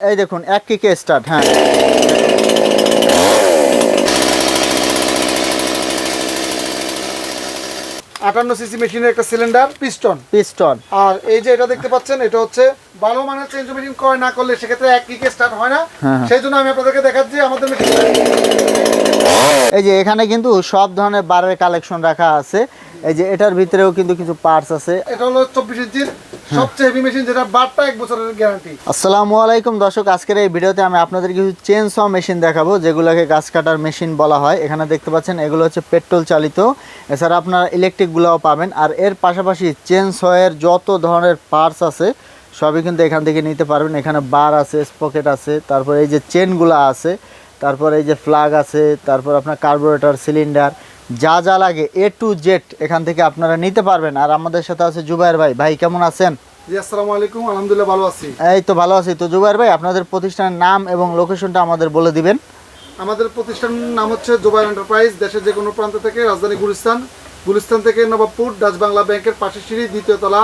এই দেখুন এক কিকে স্টার্ট হ্যাঁ। আটান্ন সিসি মেশিনের একটা সিলিন্ডার পিস্টন পিস্টন আর এই যে এটা দেখতে পাচ্ছেন এটা হচ্ছে ভালো মানের চেঞ্জ মেশিন করে না করলে সেক্ষেত্রে এক কিকে স্টার্ট হয় না। হ্যাঁ, হ্যাঁ। সেই জন্য আমি আপনাদেরকে দেখাচ্ছি আমাদের মেশিন এই যে এখানে কিন্তু সব ধরনের বারের কালেকশন রাখা আছে। এই যে এটার ভিতরেও কিন্তু কিছু পার্টস আছে। এটা হলো চব্বিশ ইঞ্চির সবচেয়ে হেভি মেশিন যেটা বারটা এক বছরের গ্যারান্টি আসসালামু আলাইকুম দর্শক আজকের এই ভিডিওতে আমি আপনাদের কিছু চেন স মেশিন দেখাবো যেগুলোকে গাছ কাটার মেশিন বলা হয়। এখানে দেখতে পাচ্ছেন এগুলো হচ্ছে পেট্রোল চালিত। এছাড়া আপনারা ইলেকট্রিকগুলোও পাবেন। আর এর পাশাপাশি চেন সয়ের যত ধরনের পার্টস আছে সবই কিন্তু এখান থেকে নিতে পারবেন। এখানে বার আছে স্পকেট আছে তারপর এই যে চেনগুলো আছে তারপর এই যে ফ্লাগ আছে তারপর আপনার কার্বোরেটর সিলিন্ডার যা যা লাগে এ টু জেড এখান থেকে আপনারা নিতে পারবেন। আর আমাদের সাথে আছে জুবাইর ভাই। ভাই কেমন আছেন? আসসালামু আলাইকুম। আলহামদুলিল্লাহ ভালো আছি। এই তো ভালো আছি। তো জুবাইর ভাই আপনাদের প্রতিষ্ঠানের নাম এবং লোকেশনটা আমাদের বলে দিবেন। আমাদের প্রতিষ্ঠানের নাম হচ্ছে জোবাইর এন্টারপ্রাইজ দেশের যে কোনো প্রান্ত থেকে রাজধানী গুলিস্তান। গুলিস্তান থেকে নবাবপুর ডাচ বাংলা ব্যাংকের পাশের সিঁড়ি দ্বিতীয় তলা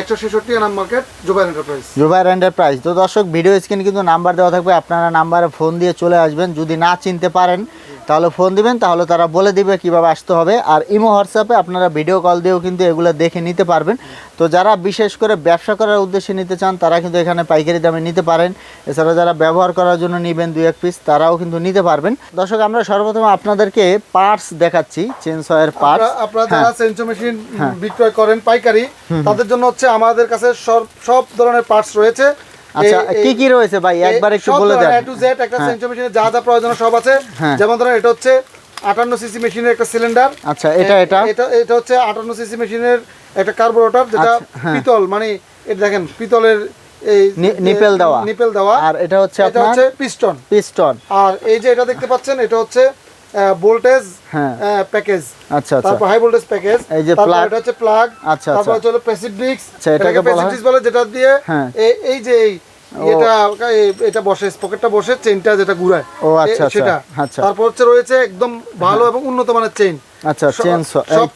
একশো ছেষট্টি Anam market Zubair enterprise. Zubair enterprise. তো দর্শক ভিডিও স্ক্রিনে কিন্তু নাম্বার দেওয়া থাকবে। আপনারা নাম্বারে ফোন দিয়ে চলে আসবেন। যদি না চিনতে পারেন তাহলে ফোন দিবেন তাহলে তারা বলে দিবে কীভাবে আসতে হবে। আর ইমো হোয়াটসঅ্যাপে আপনারা ভিডিও কল দিয়েও কিন্তু এগুলো দেখে নিতে পারবেন। তো যারা বিশেষ করে ব্যবসা করার উদ্দেশ্যে নিতে চান তারা কিন্তু এখানে পাইকারি দামে নিতে পারেন। এছাড়া যারা ব্যবহার করার জন্য নেবেন দুই এক পিস তারাও কিন্তু নিতে পারবেন। দর্শক আমরা সর্বপ্রথম আপনাদেরকে পার্টস দেখাচ্ছি চেনসয়ের পার্টস আপনারা- আপনারা যারা মেশিন বিক্রয় করেন পাইকারি তাদের জন্য হচ্ছে আমাদের কাছে সব সব ধরনের পার্টস রয়েছে। আচ্ছা এই- এই- কি কি রয়েছে ভাই? একবার একটু বলে দেন। টু জেড একটা সেন্সো মেশিনে যা যা প্রয়োজন সব আছে। হ্যাঁ। যেমন ধরেন এটা হচ্ছে আটান্ন সিসি মেশিনের একটা সিলিন্ডার আচ্ছা এটা এটা। এটা এটা হচ্ছে আটান্ন সিসি মেশিনের একটা কার্বোরেটর যেটা। পিতল মানে এটা দেখেন পিতলের এই নিপেল দেওয়া। নিপেল দেওয়া। আর এটা হচ্ছে এটা হচ্ছে পিস্টন পিস্টন আর এই যে এটা দেখতে পাচ্ছেন এটা হচ্ছে ভোল্টেজ প্যাকেজ আচ্ছা আচ্ছা। তারপর হাই ভোল্টেজ প্যাকেজ এই যে তারপর এটা হচ্ছে প্লাগ আচ্ছা, তারপর আচ্ছা। হচ্ছে প্যাসিভ ডিস্ক আচ্ছা, এটাকে বলা হয়? বলে যেটা দিয়ে হ্যাঁ। এই- এই যে এই এটা এটা বসে স্পকেটটা বসে চেইনটা যেটা ঘুরায়। ও, আচ্ছা, আচ্ছা, সেটা। আচ্ছা। তারপর হচ্ছে রয়েছে একদম ভালো এবং উন্নত মানের চেইন আচ্ছা চেন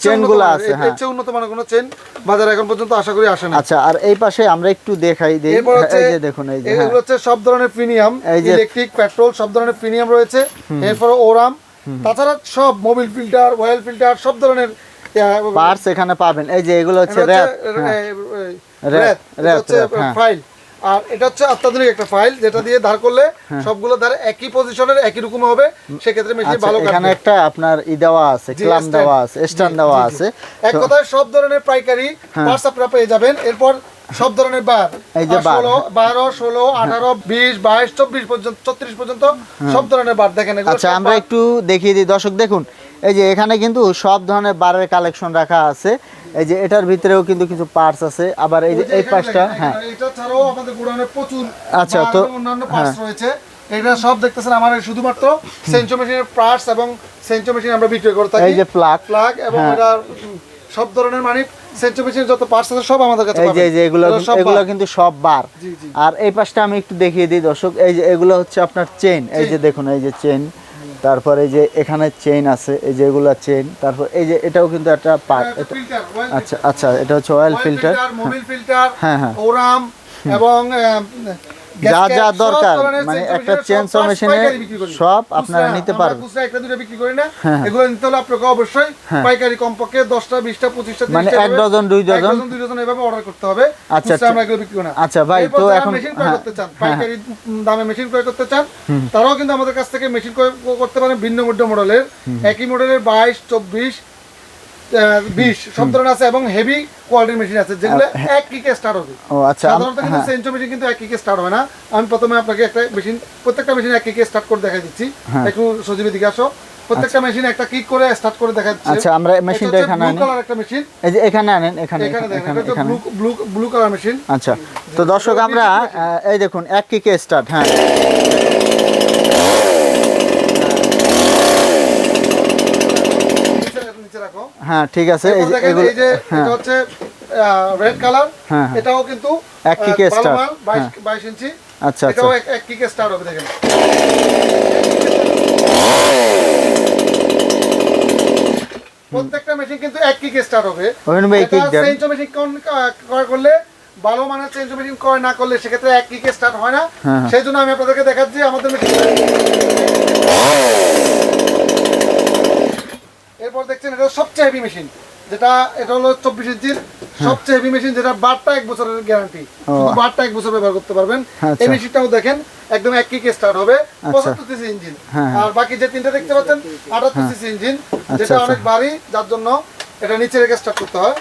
চেনগুলো আছে হ্যাঁ। এর উন্নত মানের কোনো চেইন বাজারে এখন পর্যন্ত আশা করি আসে না আচ্ছা আর এই পাশে আমরা একটু দেখাই দিই। এই যে দেখুন এই যে হ্যাঁ। এগুলো হচ্ছে সব ধরনের প্রিমিয়াম ইলেকট্রিক পেট্রোল সব ধরনের প্রিমিয়াম রয়েছে। এরপর ওরাম তাছাড়া সব মোবিল ফিল্টার অয়েল ফিল্টার সব ধরনের পার্টস এখানে পাবেন। এই যে এগুলো হচ্ছে র্যাপ হ্যাঁ। ফাইল আর এটা হচ্ছে অত্যাধুনিক একটা ফাইল যেটা দিয়ে ধার করলে হ্যাঁ। সবগুলো ধার একই পজিশনের একই রকম হবে সেক্ষেত্রে মেশিন আচ্ছা ভালো এখানে একটা আপনার ই দেওয়া আছে ক্লাম দেওয়া আছে স্ট্যান্ড দেওয়া। আছে। এক কথায় সব ধরনের পাইকারি হ্যাঁ। পার্টস আপনারা পেয়ে যাবেন। এরপর সব ধরনের বার। এই যে বার, বারো ষোলো আঠারো বিশ বাইশ চব্বিশ পর্যন্ত ছত্রিশ পর্যন্ত সব ধরনের বার দেখেন। আচ্ছা আমরা একটু দেখিয়ে দিই। দর্শক দেখুন এই যে এখানে কিন্তু সব ধরনের বারের কালেকশন রাখা আছে। এই যে এটার ভিতরেও কিন্তু কিছু পার্টস আছে। আবার এই যে এই পাশটা হ্যাঁ। এটা ছাড়াও আমাদের গোডাউনে প্রচুর আচ্ছা, তো- অন্যান্য পার্টস রয়েছে। এটা সব দেখতেছেন আমার শুধুমাত্র সেন্সো মেশিনের পার্টস এবং সেন্সো মেশিন আমরা বিক্রি করে থাকি। এই যে প্লাগ প্লাগ এবং হ্যাঁ। এটা সব ধরনের মানে সেন্সো মেশিনের যত পার্টস আছে সব আমাদের কাছে এই যে পাবেন। এই যে এগুলো এগুলো। কিন্তু সব বার। আর এই পাশটা আমি একটু দেখিয়ে দিই দর্শক এই যে এগুলো হচ্ছে আপনার চেইন এই যে দেখুন এই যে চেইন তারপর এই যে এখানে চেইন আছে এই যেগুলো চেইন তারপর এই যে এটাও কিন্তু একটা পার্ট আচ্ছা আচ্ছা এটা হচ্ছে অয়েল ফিল্টার মোবিল ফিল্টার হ্যাঁ, হ্যাঁ। ওরাম এবং যা যা দরকার মানে একটা machine চেন মেশিনে। সব আপনারা নিতে পারবেন। খুচরা একটা দুটো বিক্রি করি না হ্যাঁ, হ্যাঁ। এগুলো নিতে হলে আপনাকে অবশ্যই হ্যাঁ। পাইকারি কমপক্ষে দশটা বিশটা পঁচিশটা মানে এক ডজন, দুই ডজন এক ডজন? দুই ডজন এভাবে অর্ডার করতে হবে। আচ্ছা, আমরা এগুলো বিক্রি করি না। আচ্ছা ভাই, তো এখন- মেশিন ক্রয় হ্যাঁ, করতে চান হ্যাঁ, পাইকারি দামে মেশিন ক্রয় করতে চান তারাও কিন্তু আমাদের কাছ থেকে মেশিন ক্রয় করতে পারেন ভিন্ন মডেলের একই মডেলের বাইশ চব্বিশ বিশ সব ধরনের আছে এবং হেভি কোয়ালিটির মেশিন আছে যেগুলো এক কিকে স্টার্ট হবে। ও আচ্ছা সাধারণত কিন্তু হ্যাঁ। সেন্সো মেশিন কিন্তু এক কিকে স্টার্ট হয় না। আমি প্রথমে আপনাকে একটা মেশিন প্রত্যেকটা মেশিন এক কিকে স্টার্ট করে দেখাই দিচ্ছি। হ্যাঁ। একটু সজীবের দিকে আসো। প্রত্যেকটা মেশিন একটা কিক করে স্টার্ট করে আচ্ছা, আমরা মেশিনটা এখানে আনি। কালার একটা মেশিন এই যে এখানে আনেন এখানে এখানে এখানে ব্লু ব্লু কালার মেশিন আচ্ছা তো দর্শক আমরা এই দেখুন এক কিকে স্টার্ট হ্যাঁ নিচে রাখো হ্যাঁ ঠিক আছে এই যে এগুলো যে হ্যাঁ এটা হচ্ছে রেড কালার হ্যাঁ, হ্যাঁ। এটাও কিন্তু এক কিকে হ্যাঁ। বাইশ ইঞ্চি আচ্ছা আচ্ছা এটাও এক- কিকে স্টার্ট হবে দেখেন প্রত্যেকটা মেশিন কিন্তু এক কিকে স্টার্ট হবে অভিনব ভাই, এটা kick দেন। সেন্সো মেশিন কোন ক্রয় করলে ভালো মানের চেঞ্জ মেশিন ক্রয় না করলে সেক্ষেত্রে এক কিকে স্টার্ট হয় না। সেই জন্য আমি আপনাদেরকে দেখাচ্ছি আমাদের মেশিন এরপর দেখছেন এটা সবচেয়ে হেভি মেশিন যেটা এটা হলো চব্বিশ ইঞ্চির সবচেয়ে হেভি মেশিন যেটা বারটা এক বছরের গ্যারান্টি শুধু বারটা এক বছর ব্যবহার করতে পারবেন। আচ্ছা। এই মেশিনটাও দেখেন একদম এক কিকে স্টার্ট হবে পঁচাত্তর সিসি ইঞ্জিন হ্যাঁ, আর বাকি যে তিনটা দেখতে পাচ্ছেন আটাত্তর সিসি ইঞ্জিন যেটা আচ্ছা। অনেক ভারী যার জন্য এটা নিচে রেখে স্টার্ট করতে হয়।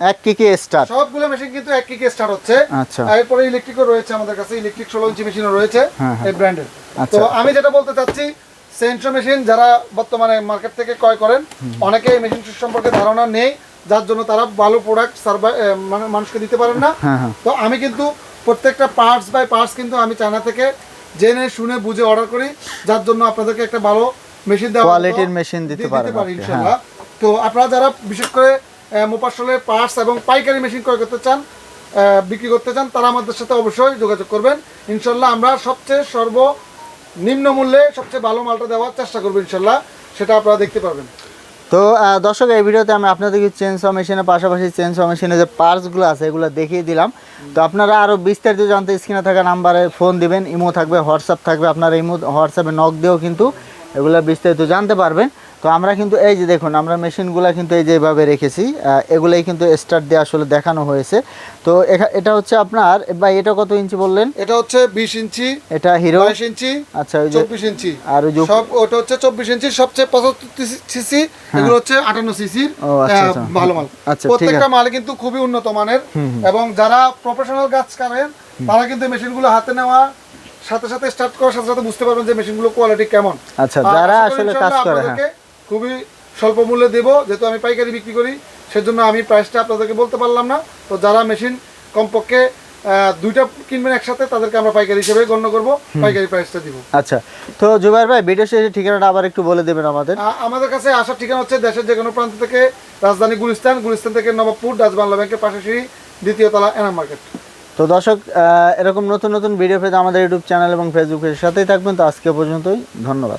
এক কিকে স্টার্ট সবগুলো মেশিন কিন্তু এক কিকে স্টার্ট হচ্ছে আচ্ছা। এরপরে ইলেকট্রিকও রয়েছে আমাদের কাছে ইলেকট্রিক ষোলো ইঞ্চি মেশিনও রয়েছে হ্যাঁ, হ্যাঁ। এই ব্র্যান্ডের আচ্ছা। তো আমি যেটা বলতে চাচ্ছি সেন্ট্রো মেশিন যারা বর্তমানে মার্কেট থেকে ক্রয় করেন অনেকে এই মেশিন সম্পর্কে ধারণা নেই যার জন্য তারা ভালো প্রোডাক্ট সার্ভাই মানে মানুষকে দিতে পারেন না হ্যাঁ। তো আমি কিন্তু প্রত্যেকটা পার্টস বাই পার্টস কিন্তু আমি চায়না থেকে জেনে শুনে বুঝে অর্ডার করি যার জন্য আপনাদেরকে একটা ভালো মেশিন দেওয়া Quality-র machine দিতে পারি ইনশাআল্লাহ তো আপনারা যারা বিশেষ করে মোপাসলের পার্টস এবং পাইকারি মেশিন ক্রয় করতে চান বিক্রি করতে চান তারা আমাদের সাথে অবশ্যই যোগাযোগ করবেন। ইনশাল্লাহ আমরা সবচেয়ে সর্ব নিম্ন মূল্যে সবচেয়ে ভালো মালটা দেওয়ার চেষ্টা করব ইনশাল্লাহ সেটা আপনারা দেখতে পারবেন। তো দর্শক এই ভিডিওতে আমি আপনাদেরকে চেঞ্জ মেশিনের পাশাপাশি চেঞ্জ মেশিনের যে পার্টসগুলো আছে এগুলো দেখিয়ে দিলাম। তো আপনারা আরও বিস্তারিত জানতে স্ক্রিনে থাকা নাম্বারে ফোন দিবেন ইমো থাকবে হোয়াটসঅ্যাপ থাকবে আপনারা ইমো হোয়াটসঅ্যাপে নক দিয়েও কিন্তু এগুলো বিস্তারিত জানতে পারবেন। তো আমরা কিন্তু এই যে দেখুন আমরা মেশিনগুলো কিন্তু এই যে এভাবে রেখেছি এগুলোই কিন্তু স্টার্ট দিয়ে আসলে দেখানো হয়েছে। তো এটা হচ্ছে আপনার বা এটা কত ইঞ্চি বললেন? এটা হচ্ছে বিশ ইঞ্চি এটা হিরো? বাইশ ইঞ্চি আচ্ছা ওই যে চব্বিশ ইঞ্চি। আর ওই সব ওটা হচ্ছে চব্বিশ ইঞ্চি সবচেয়ে পঁচাত্তর সিসি এগুলো হচ্ছে আটান্ন সিসির ও, আচ্ছা, আচ্ছা। ভালো মাল। আচ্ছা, প্রত্যেকটা মাল কিন্তু খুবই উন্নত মানের। এবং যারা প্রফেশনাল গাছ কারেন তারা কিন্তু মেশিনগুলো হাতে নেওয়া সাথে সাথে স্টার্ট করার সাথে সাথে বুঝতে পারবেন যে মেশিনগুলো কোয়ালিটি কেমন। আচ্ছা, যারা আসলে কাজ করে, হ্যাঁ। খুবই স্বল্প মূল্যে দেবো যেহেতু আমি পাইকারি বিক্রি করি সেজন্য আমি প্রাইসটা আপনাদেরকে বলতে পারলাম না। তো যারা মেশিন কমপক্ষে দুইটা কিনবেন একসাথে তাদেরকে আমরা পাইকারি হিসেবে গণ্য করব পাইকারি প্রাইসটা দিব। আচ্ছা তো জুবাইর ভাই ভিডিও শেষে ঠিকানাটা আবার একটু বলে দেবেন আমাদের। আমাদের কাছে আসার ঠিকানা হচ্ছে দেশের যে কোনো প্রান্ত থেকে রাজধানী গুলিস্তান গুলিস্তান থেকে নবাবপুর ডাচ বাংলা ব্যাংকের পাশে সিঁড়ি দ্বিতীয় তলা এনাম মার্কেট। তো দর্শক এরকম নতুন নতুন ভিডিও পেতে আমাদের ইউটিউব চ্যানেল এবং ফেসবুকের সাথেই থাকবেন। তো আজকে পর্যন্তই ধন্যবাদ।